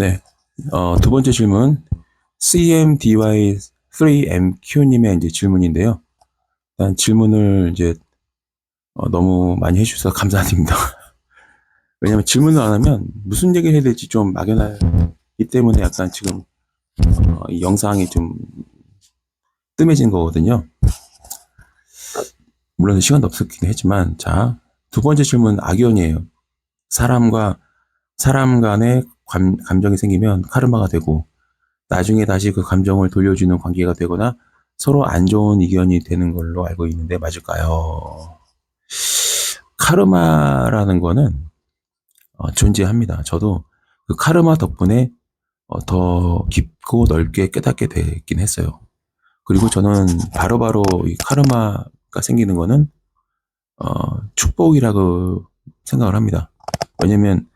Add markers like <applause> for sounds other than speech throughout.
네. 어, 두 번째 질문. CMDY3MQ님의 이제 질문인데요. 일단 질문을 이제 어, 너무 많이 해주셔서 감사드립니다. <laughs> 왜냐면 질문을 안 하면 무슨 얘기를 해야 될지 좀 막연하기 때문에 약간 지금 어, 이 영상이 좀 뜸해진 거거든요. 물론 시간도 없었긴 했지만 자, 두 번째 질문 악연이에요. 사람과 사람 간의 감, 감정이 생기면 카르마가 되고 나중에 다시 그 감정을 돌려주는 관계가 되거나 서로 안 좋은 의견이 되는 걸로 알고 있는데 맞을까요? 카르마라는 거는 어, 존재합니다. 저도 그 카르마 덕분에 어, 더 깊고 넓게 깨닫게 됐긴 했어요. 그리고 저는 바로 바로 이 카르마가 생기는 거는 어, 축복이라고 생각을 합니다. 왜냐면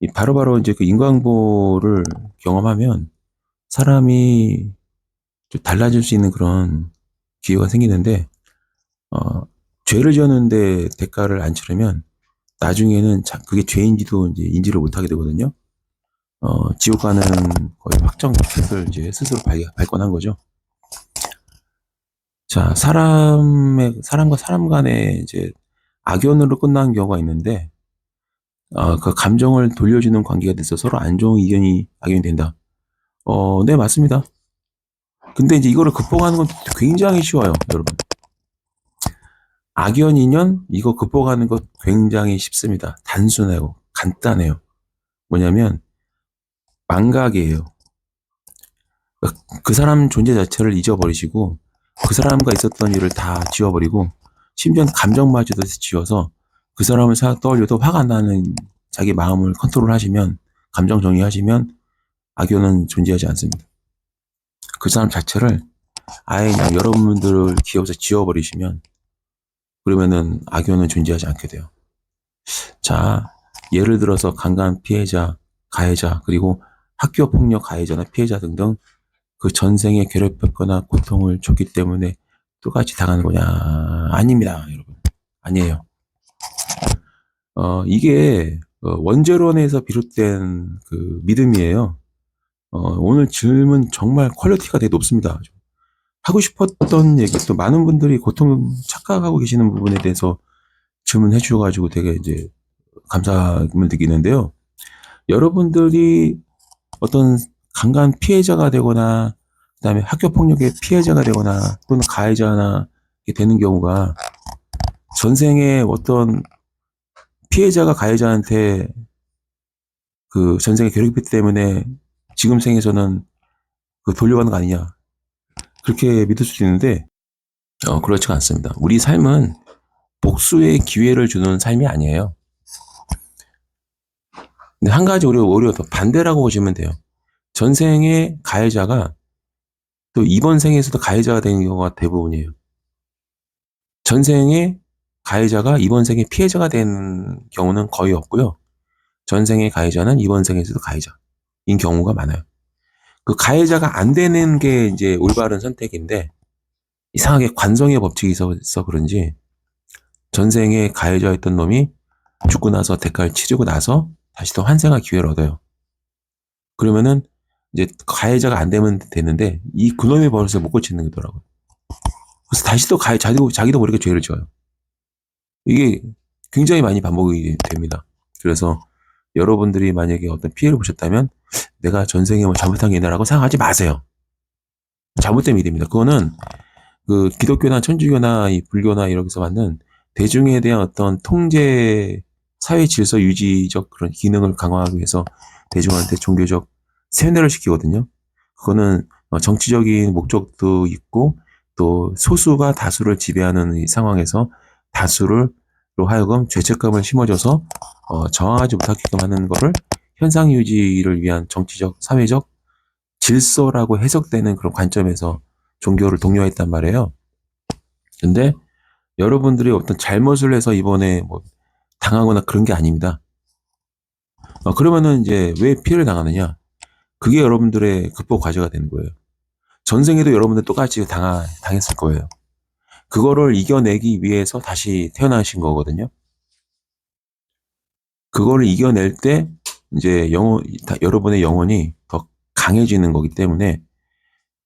이 바로 바로 이제 그 인과응보를 경험하면 사람이 좀 달라질 수 있는 그런 기회가 생기는데 어, 죄를 지었는데 대가를 안 치르면 나중에는 자- 그게 죄인지도 이제 인지를 못하게 되거든요. 어, 지옥 가는 거의 확정 티켓을 이제 스스로 발, 발권한 거죠. 자, 사람의, 사람과 사람 간에 이제 악연으로 끝나는 경우가 있는데, 어, 그 감정을 돌려주는 관계가 돼서 서로 안 좋은 의견이 악연이 된다. 어, 네, 맞습니다. 근데 이제 이거를 극복하는 건 굉장히 쉬워요, 여러분. 악연 인연, 이거 극복하는 것 굉장히 쉽습니다. 단순하고 간단해요. 뭐냐면, 망각이에요. 그 사람 존재 자체를 잊어버리시고, 그 사람과 있었던 일을 다 지워버리고, 심지어 감정마저도 지워서 그 사람을 떠올려도 화가 나는 자기 마음을 컨트롤 하시면, 감정 정리하시면, 악연은 존재하지 않습니다. 그 사람 자체를 아예 그냥 여러분들을 기억에서 지워버리시면, 그러면은 악연은 존재하지 않게 돼요. 자, 예를 들어서 강간 피해자, 가해자, 그리고 학교 폭력 가해자나 피해자 등등 그 전생에 괴롭혔거나 고통을 줬기 때문에 똑같이 당하는 거냐? 아닙니다, 여러분. 아니에요. 어, 이게 어, 원죄론에서 비롯된 그 믿음이에요. 어, 오늘 질문 정말 퀄리티가 되게 높습니다. 하고 싶었던 얘기 또 많은 분들이 고통 착각하고 계시는 부분에 대해서 질문해 주셔가지고 되게 이제 감사함을 느끼는데요. 여러분들이 어떤 강간 피해자가 되거나 그다음에 학교 폭력의 피해자가 되거나 또는 가해자나 되는 경우가 전생에 어떤 피해자가 가해자한테 그 전생에 괴롭혔기 때문에 지금 생에서는 그 돌려받는 거 아니냐 그렇게 믿을 수도 있는데 어 그렇지가 않습니다. 우리 삶은 복수의 기회를 주는 삶이 아니에요. 근데 한 가지 오히려 오히려 더 반대라고 보시면 돼요. 전생의 가해자가 또 이번 생에서도 가해자가 되는 경우가 대부분이에요. 전생의 가해자가 이번 생에 피해자가 되는 경우는 거의 없고요. 전생의 가해자는 이번 생에서도 가해자인 경우가 많아요. 그 가해자가 안 되는 게 이제 올바른 선택인데 이상하게 관성의 법칙이 있어서 그런지 전생에 가해자였던 놈이 죽고 나서 대가를 치르고 나서 다시 또 환생할 기회를 얻어요. 그러면은 이제 가해자가 안 되면 되는데 이 그놈의 버릇을 못 고치는 거더라고요. 그래서 다시 또 가해 자기도 자기도 모르게 죄를 지어요. 이게 굉장히 많이 반복이 됩니다. 그래서 여러분들이 만약에 어떤 피해를 보셨다면 내가 전생에 뭐 잘못한 게 있나라고 생각하지 마세요. 잘못된 믿음입니다. 그거는 그 기독교나 천주교나 이 불교나 이렇게서 받는 대중에 대한 어떤 통제 사회 질서 유지적 그런 기능을 강화하기 위해서 대중한테 종교적 세뇌를 시키거든요. 그거는 어, 정치적인 목적도 있고 또 소수가 다수를 지배하는 이 상황에서 다수를 로 하여금 죄책감을 심어줘서 어, 저항하지 못하게끔 하는 거를 현상 유지를 위한 정치적, 사회적 질서라고 해석되는 그런 관점에서 종교를 독려했단 말이에요. 근데 여러분들이 어떤 잘못을 해서 이번에 뭐 당하거나 그런 게 아닙니다. 어, 그러면은 이제 왜 피해를 당하느냐? 그게 여러분들의 극복 과제가 되는 거예요. 전생에도 여러분들 똑같이 당하, 당했을 거예요. 그거를 이겨내기 위해서 다시 태어나신 거거든요. 그거를 이겨낼 때 이제 영혼, 다- 여러분의 영혼이 더 강해지는 거기 때문에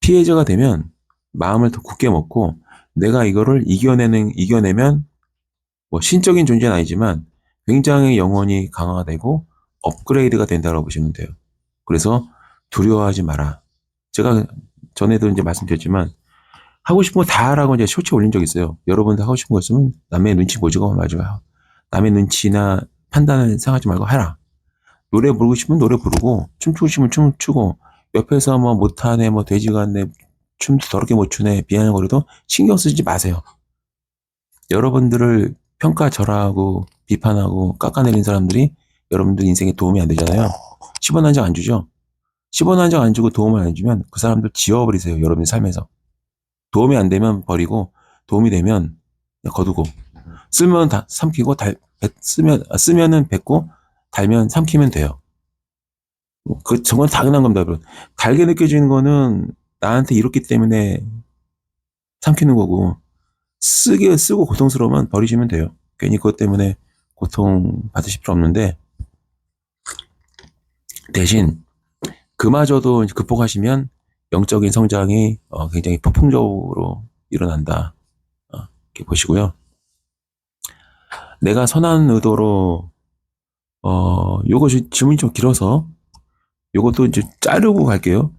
피해자가 되면 마음을 더 굳게 먹고 내가 이거를 이겨내는, 이겨내면 뭐 신적인 존재는 아니지만 굉장히 영혼이 강화가 되고 업그레이드가 된다고 보시면 돼요. 그래서 두려워하지 마라. 제가 전에도 이제 말씀드렸지만 하고 싶은 거다 하라고 이제 쇼츠 올린 적 있어요. 여러분도 하고 싶은 거 있으면 남의 눈치 보지고 말지 마. 남의 눈치나 판단을 생각하지 말고 해라. 노래 부르고 싶으면 노래 부르고 춤추고 싶으면 춤추고 옆에서 뭐 못하네 뭐 돼지 같네 춤도 더럽게 못 추네 비아냥거려도 신경 쓰지 마세요. 여러분들을 평가절하하고 비판하고 깎아내린 사람들이 여러분들 인생에 도움이 안 되잖아요. 10원 한 장 안 주죠? 10원 한 장 안 주고 도움을 안 주면 그 사람들 지워버리세요. 여러분의 삶에서. 도움이 안 되면 버리고 도움이 되면 거두고 쓰면 다 삼키고 달 뱉- 쓰면 아, 쓰면은 뱉고 달면 삼키면 돼요. 뭐그 정말 당연한 겁니다. 달게 느껴지는 거는 나한테 이렇기 때문에 삼키는 거고 쓰게 쓰고 고통스러우면 버리시면 돼요. 괜히 그것 때문에 고통 받으실 필요 없는데 대신 그마저도 극복하시면 영적인 성장이 어, 굉장히 폭풍적으로 일어난다. 어, 이렇게 보시고요. 내가 선한 의도로 어 요거 지- 질문이 좀 길어서 요것도 이제 자르고 갈게요.